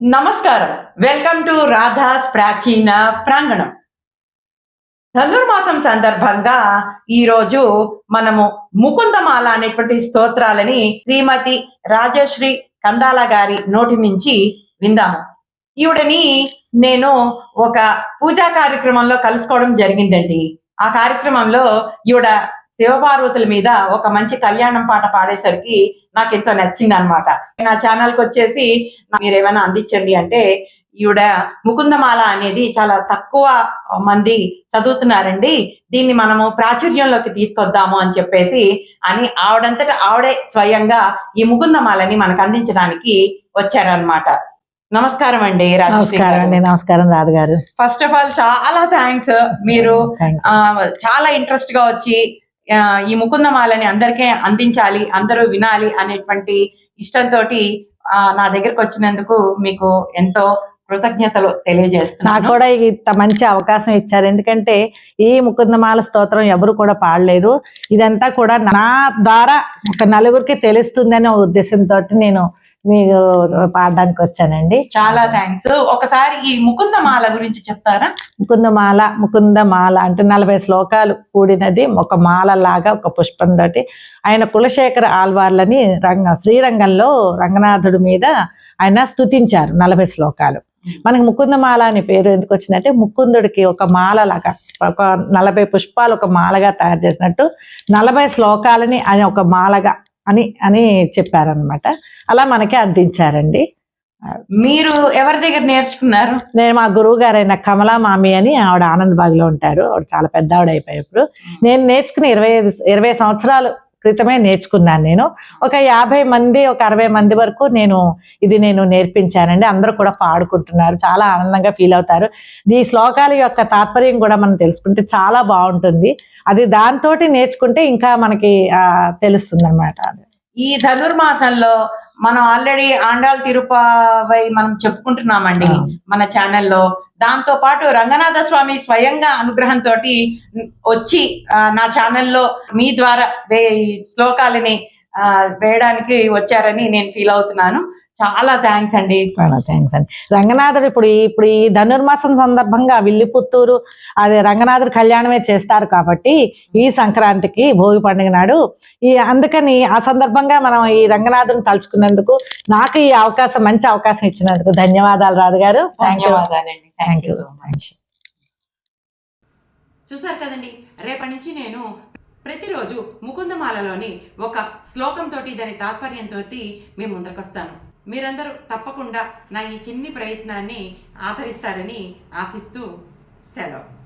నమస్కారం. Welcome to Radha's ప్రాచీన ప్రాంగణం. ధనుర్మాసం సందర్భంగా ఈరోజు మనము ముకుందమాల అనేటువంటి స్తోత్రాలని శ్రీమతి రాజశ్రీ కందాల గారి నోటి నుంచి విందాము. ఈవిడని నేను ఒక పూజా కార్యక్రమంలో కలుసుకోవడం జరిగిందండి. ఆ కార్యక్రమంలో ఈవిడ శివపార్వతుల మీద ఒక మంచి కళ్యాణం పాట పాడేసరికి నాకు ఎంతో నచ్చింది అనమాట నా ఛానల్కి వచ్చేసి మీరు ఏమైనా అందించండి అంటే ఈవిడ ముకుందమాల అనేది చాలా తక్కువ మంది చదువుతున్నారండి. దీన్ని మనము ప్రాచుర్యంలోకి తీసుకొద్దాము అని చెప్పేసి అని ఆవిడంతట ఆవిడే స్వయంగా ఈ ముకుందమాలని మనకు అందించడానికి వచ్చారనమాట నమస్కారం అండి నమస్కారం అండి. నమస్కారం రాధ గారు. ఫస్ట్ ఆఫ్ ఆల్ చాలా థ్యాంక్స్ మీరు చాలా ఇంట్రెస్ట్గా వచ్చి ఈ ముకుందమాలని అందరికీ అందించాలి అందరూ వినాలి అనేటువంటి ఇష్టంతో నా దగ్గరకు వచ్చినందుకు మీకు ఎంతో కృతజ్ఞతలు నాకు కూడా ఇంత మంచి అవకాశం ఇచ్చారు. ఎందుకంటే ఈ ముకుందమాల స్తోత్రం ఎవరు కూడా పాడలేదు. ఇదంతా కూడా నా ద్వారా ఒక నలుగురికి తెలుస్తుందనే ఉద్దేశంతో నేను మీకు పాడడానికి వచ్చానండి. చాలా థ్యాంక్స్ ఒకసారి ఈ ముకుందమాల గురించి చెప్తారా? ముకుందమాల ముకుందమాల అంటే నలభై శ్లోకాలు కూడినది ఒక మాల లాగా ఒక పుష్పం తోటి. ఆయన కులశేఖర ఆల్వార్లని రంగ శ్రీరంగంలో రంగనాథుడి మీద ఆయన స్తుతించారు నలభై శ్లోకాలు. మనకి ముకుందమాల అనే పేరు ఎందుకు వచ్చిందంటే ముకుందుడికి ఒక మాల లాగా ఒక నలభై పుష్పాలు ఒక మాలగా తయారు చేసినట్టు నలభై శ్లోకాలని ఆయన ఒక మాలగా అని అని చెప్పారనమాట అలా మనకి అందించారండి. మీరు ఎవరి దగ్గర నేర్చుకున్నారు? నేను మా గురువు గారైన కమలా మామి అని ఆవిడ ఆనంద్లో ఉంటారు. ఆవిడ చాలా పెద్ద ఆవిడ అయిపోయి ఇప్పుడు నేను నేర్చుకుని ఇరవై ఇరవై సంవత్సరాలు క్రితమే నేర్చుకున్నాను నేను. ఒక యాభై మంది ఒక అరవై మంది వరకు నేను ఇది నేను నేర్పించానండి. అందరూ కూడా పాడుకుంటున్నారు. చాలా ఆనందంగా ఫీల్ అవుతారు. ఈ శ్లోకాల యొక్క తాత్పర్యం కూడా మనం తెలుసుకుంటే చాలా బాగుంటుంది. అది దాంతో నేర్చుకుంటే ఇంకా మనకి తెలుస్తుంది అనమాట ఈ ధనుర్మాసంలో మనం ఆల్రెడీ ఆండాల్ తిరుపవై మనం చెప్పుకుంటున్నామండి మన ఛానల్లో దాంతో పాటు రంగనాథ స్వామి స్వయంగా అనుగ్రహంతో వచ్చి నా ఛానల్లో మీ ద్వారా శ్లోకాలని ఆ, వేయడానికి వచ్చారని నేను ఫీల్ అవుతున్నాను. చాలా థ్యాంక్స్ అండి. చాలా థ్యాంక్స్ అండి. రంగనాథుడు ఇప్పుడు ఈ- ఇప్పుడు ఈ ధనుర్మాసం సందర్భంగా విల్లిపుత్తూరు అదే రంగనాథుడు కళ్యాణమే చేస్తారు కాబట్టి ఈ సంక్రాంతికి భోగి పండుగ నాడు ఈ అందుకని ఆ సందర్భంగా మనం ఈ రంగనాథుని తలుచుకున్నందుకు నాకు ఈ అవకాశం మంచి అవకాశం ఇచ్చినందుకు ధన్యవాదాలు రాధు గారు థ్యాంక్ యూ ధన్యవాదాలండి thank you so much much చూసారు కదండి రేపటి నుంచి నేను ప్రతిరోజు ముకుందమాలలోని ఒక శ్లోకంతో దాని తాత్పర్యంతో మీ ముందరకు వస్తాను మీరందరూ తప్పకుండా నా ఈ చిన్ని ప్రయత్నాన్ని ఆదరిస్తారని ఆశిస్తూ సెలవు.